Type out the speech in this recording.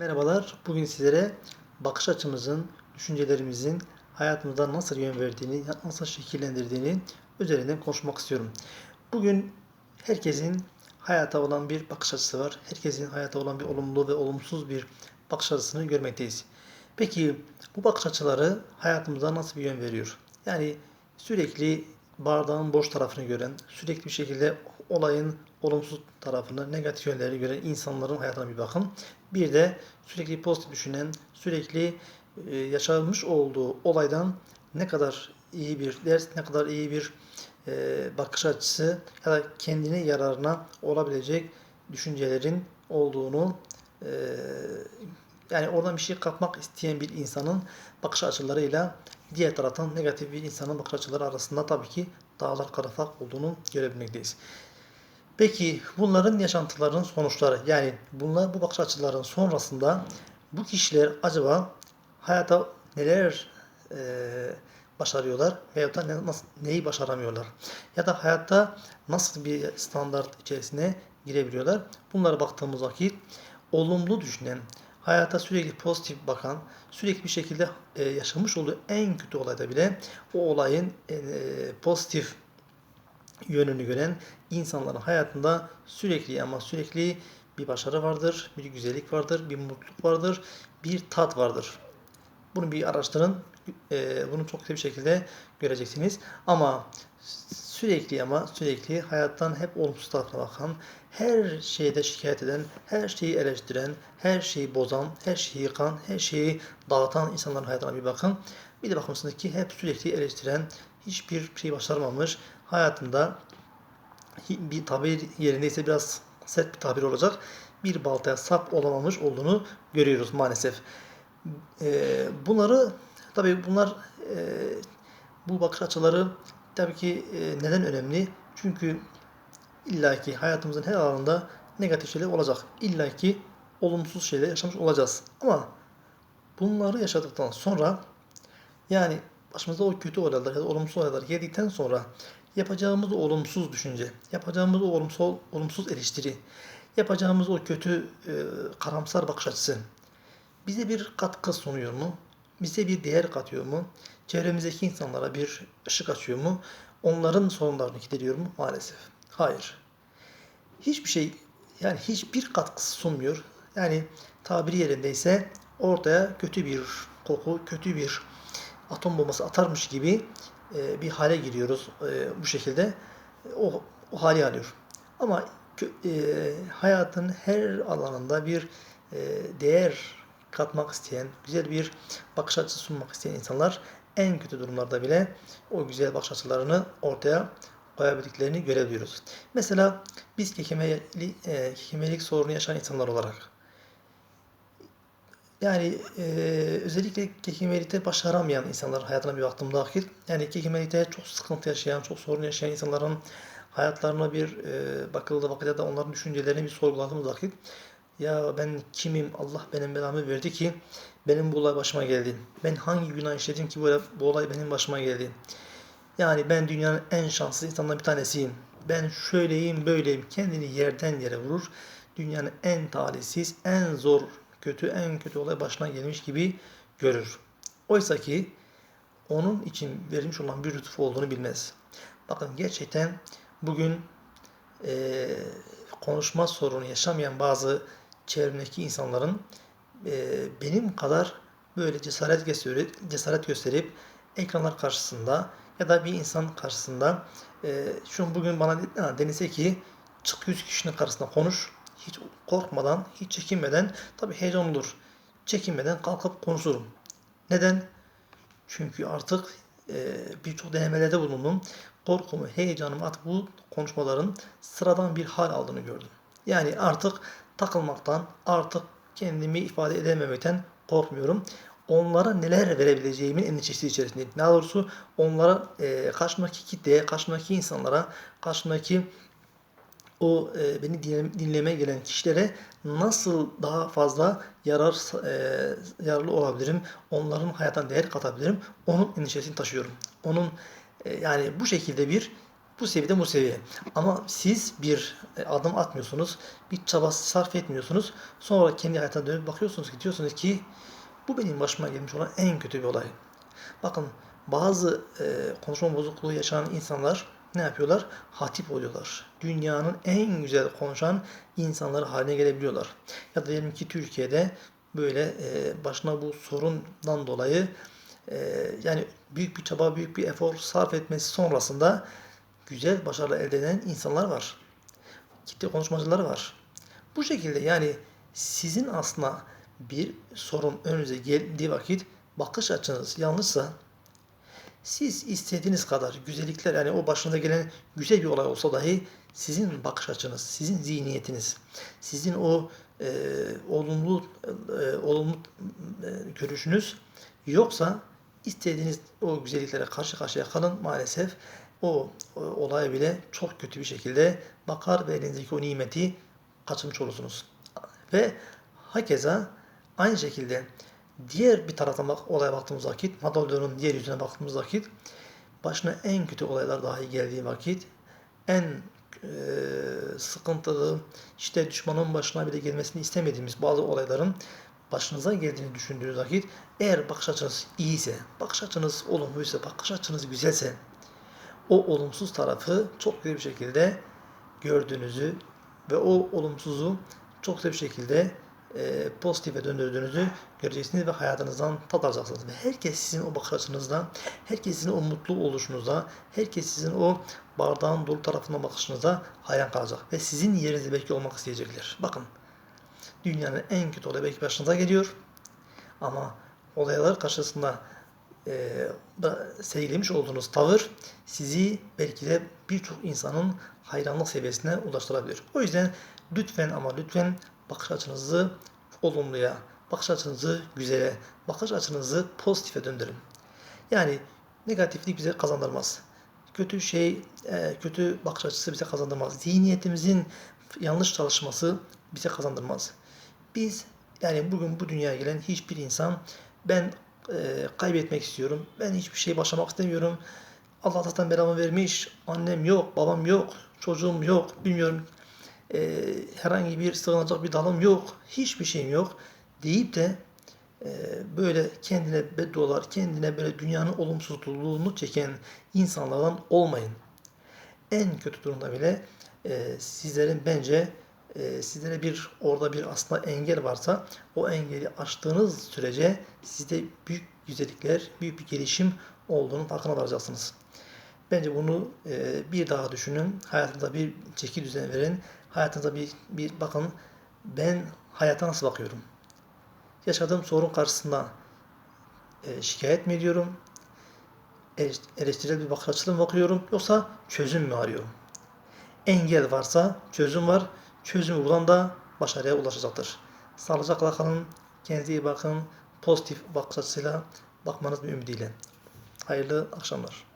Merhabalar. Bugün sizlere bakış açımızın, düşüncelerimizin hayatımıza nasıl yön verdiğini, nasıl şekillendirdiğini üzerinden konuşmak istiyorum. Bugün herkesin hayata olan bir bakış açısı var. Herkesin hayata olan bir olumlu ve olumsuz bir bakış açısını görmekteyiz. Peki bu bakış açıları hayatımıza nasıl bir yön veriyor? Yani sürekli bardağın boş tarafını gören, sürekli bir şekilde olayın olumsuz tarafını, negatif yönlerini gören insanların hayatına bir bakın. Bir de sürekli pozitif düşünen, sürekli e, yaşanmış olduğu olaydan ne kadar iyi bir ders, ne kadar iyi bir e, bakış açısı ya da kendine yararına olabilecek düşüncelerin olduğunu e, yani oradan bir şey kapmak isteyen bir insanın bakış açılarıyla diğer taraftan negatif bir insanın bakış açıları arasında tabii ki dağlar kadar fark olduğunu görebilmekteyiz. Peki bunların yaşantılarının sonuçları yani bunlar bu bakış açılarının sonrasında bu kişiler acaba hayata neler e, başarıyorlar veyahut da ne, nasıl, neyi başaramıyorlar? Ya da hayatta nasıl bir standart içerisine girebiliyorlar? Bunlara baktığımız vakit olumlu düşünen, hayata sürekli pozitif bakan, sürekli bir şekilde e, yaşamış olduğu en kötü olayda bile o olayın e, pozitif yönünü gören insanların hayatında sürekli ama sürekli bir başarı vardır, bir güzellik vardır, bir mutluluk vardır, bir tat vardır. Bunu bir araştırın. Ee, bunu çok güzel bir şekilde göreceksiniz. Ama sürekli ama sürekli hayattan hep olumsuz tarafına bakan, her şeyde şikayet eden, her şeyi eleştiren, her şeyi bozan, her şeyi yıkan, her şeyi dağıtan insanların hayatına bir bakın. Bir de bakmışsınız ki hep sürekli eleştiren, hiçbir şey başaramamış, hayatında bir tabir yerindeyse biraz sert bir tabir olacak. Bir baltaya sap olamamış olduğunu görüyoruz maalesef. Ee, bunları tabii bunlar e, bu bakış açıları tabii ki e, neden önemli? Çünkü illaki hayatımızın her alanında negatif şeyler olacak. İllaki olumsuz şeyler yaşamış olacağız. Ama bunları yaşadıktan sonra yani başımıza o kötü olaylar ya da olumsuz olaylar geldikten sonra yapacağımız olumsuz düşünce, yapacağımız olumsuz, olumsuz eleştiri, yapacağımız o kötü e, karamsar bakış açısı bize bir katkı sunuyor mu? Bize bir değer katıyor mu? Çevremizdeki insanlara bir ışık açıyor mu? Onların sorunlarını gideriyor mu? Maalesef. Hayır. Hiçbir şey yani hiçbir katkısı sunmuyor. Yani tabiri yerindeyse ortaya kötü bir koku, kötü bir atom bombası atarmış gibi e, bir hale giriyoruz e, bu şekilde. O, o hali alıyor. Ama e, hayatın her alanında bir e, değer katmak isteyen, güzel bir bakış açısı sunmak isteyen insanlar en kötü durumlarda bile o güzel bakış açılarını ortaya koyabildiklerini görebiliyoruz. Mesela biz kekemeli, e, kekemelik sorunu yaşayan insanlar olarak yani e, özellikle kekemelikte başaramayan insanlar hayatına bir baktığımda vakit yani kekemelikte çok sıkıntı yaşayan, çok sorun yaşayan insanların hayatlarına bir e, bakıldığı vakit ya da onların düşüncelerini bir sorguladığımız vakit ya ben kimim Allah benim belamı verdi ki benim bu olay başıma geldi. Ben hangi günah işledim ki bu, bu olay benim başıma geldi. Yani ben dünyanın en şanslı insanlarından bir tanesiyim. Ben şöyleyim böyleyim. Kendini yerden yere vurur. Dünyanın en talihsiz, en zor, kötü, en kötü olay başına gelmiş gibi görür. Oysa ki onun için verilmiş olan bir lütuf olduğunu bilmez. Bakın gerçekten bugün e, konuşma sorunu yaşamayan bazı çevremdeki insanların e, benim kadar böyle cesaret gösterip, cesaret gösterip ekranlar karşısında ya da bir insan karşısında e, şu bugün bana denilse ki çık 100 kişinin karşısında konuş hiç korkmadan, hiç çekinmeden tabi heyecan olur. Çekinmeden kalkıp konuşurum. Neden? Çünkü artık e, birçok denemelerde bulundum. Korkumu, heyecanımı artık bu konuşmaların sıradan bir hal aldığını gördüm. Yani artık takılmaktan, artık kendimi ifade edememekten korkmuyorum. Onlara neler verebileceğimin endişesi içerisindeyim. Daha doğrusu onlara, e, karşımdaki kitleye, karşımdaki insanlara, karşımdaki o e, beni dinlemeye gelen kişilere nasıl daha fazla yarar e, yararlı olabilirim, onların hayatına değer katabilirim, onun endişesini taşıyorum. Onun e, yani bu şekilde bir bu seviyede bu seviye. Ama siz bir adım atmıyorsunuz, bir çaba sarf etmiyorsunuz. Sonra kendi hayatına dönüp bakıyorsunuz ki diyorsunuz ki bu benim başıma gelmiş olan en kötü bir olay. Bakın bazı e, konuşma bozukluğu yaşayan insanlar ne yapıyorlar? Hatip oluyorlar. Dünyanın en güzel konuşan insanları haline gelebiliyorlar. Ya da diyelim ki Türkiye'de böyle e, başına bu sorundan dolayı e, yani büyük bir çaba, büyük bir efor sarf etmesi sonrasında güzel başarılı elde eden insanlar var. Kitle konuşmacıları var. Bu şekilde yani sizin aslında bir sorun önünüze geldiği vakit bakış açınız yanlışsa siz istediğiniz kadar güzellikler yani o başınıza gelen güzel bir olay olsa dahi sizin bakış açınız, sizin zihniyetiniz, sizin o e, olumlu e, olumlu e, görüşünüz yoksa istediğiniz o güzelliklere karşı karşıya kalın maalesef o, o olaya bile çok kötü bir şekilde bakar ve elinizdeki o nimeti kaçırmış olursunuz. Ve hakeza aynı şekilde diğer bir taraftan bak, olaya baktığımız vakit, madalyonun diğer yüzüne baktığımız vakit başına en kötü olaylar dahi geldiği vakit en e, sıkıntılı işte düşmanın başına bile gelmesini istemediğimiz bazı olayların başınıza geldiğini düşündüğünüz vakit eğer bakış açınız iyiyse, bakış açınız olumluysa, bakış açınız güzelse o olumsuz tarafı çok güzel bir şekilde gördüğünüzü ve o olumsuzu çok güzel bir şekilde e, pozitife döndürdüğünüzü göreceksiniz ve hayatınızdan tat alacaksınız. Ve herkes sizin o bakış açınızda, herkes sizin o mutlu oluşunuzda, herkes sizin o bardağın dolu tarafına bakışınıza hayran kalacak. Ve sizin yerinizde belki olmak isteyecekler. Bakın, dünyanın en kötü olayı belki başınıza geliyor. Ama olaylar karşısında e, sergilemiş olduğunuz tavır sizi belki de birçok insanın hayranlık seviyesine ulaştırabilir. O yüzden lütfen ama lütfen bakış açınızı olumluya, bakış açınızı güzele, bakış açınızı pozitife döndürün. Yani negatiflik bize kazandırmaz. Kötü şey, e, kötü bakış açısı bize kazandırmaz. Zihniyetimizin yanlış çalışması bize kazandırmaz. Biz yani bugün bu dünyaya gelen hiçbir insan ben e, kaybetmek istiyorum. Ben hiçbir şey başlamak istemiyorum. Allah zaten belamı vermiş. Annem yok, babam yok, çocuğum yok, bilmiyorum. E, herhangi bir sığınacak bir dalım yok. Hiçbir şeyim yok. Deyip de e, böyle kendine beddualar, kendine böyle dünyanın olumsuzluğunu çeken insanlardan olmayın. En kötü durumda bile e, sizlerin bence e, sizlere bir orada bir aslında engel varsa o engeli aştığınız sürece sizde büyük güzellikler, büyük bir gelişim olduğunu farkına varacaksınız. Bence bunu e, bir daha düşünün. Hayatınıza bir çeki düzen verin. Hayatınıza bir, bir bakın. Ben hayata nasıl bakıyorum? Yaşadığım sorun karşısında e, şikayet mi ediyorum? Eleştirel bir bakış açıyla mı bakıyorum? Yoksa çözüm mü arıyorum? Engel varsa çözüm var. Çözümü bulan da başarıya ulaşacaktır. Sağlıcakla kalın. Kendinize iyi bakın. Pozitif bakış açısıyla bakmanız bir ümidiyle. Hayırlı akşamlar.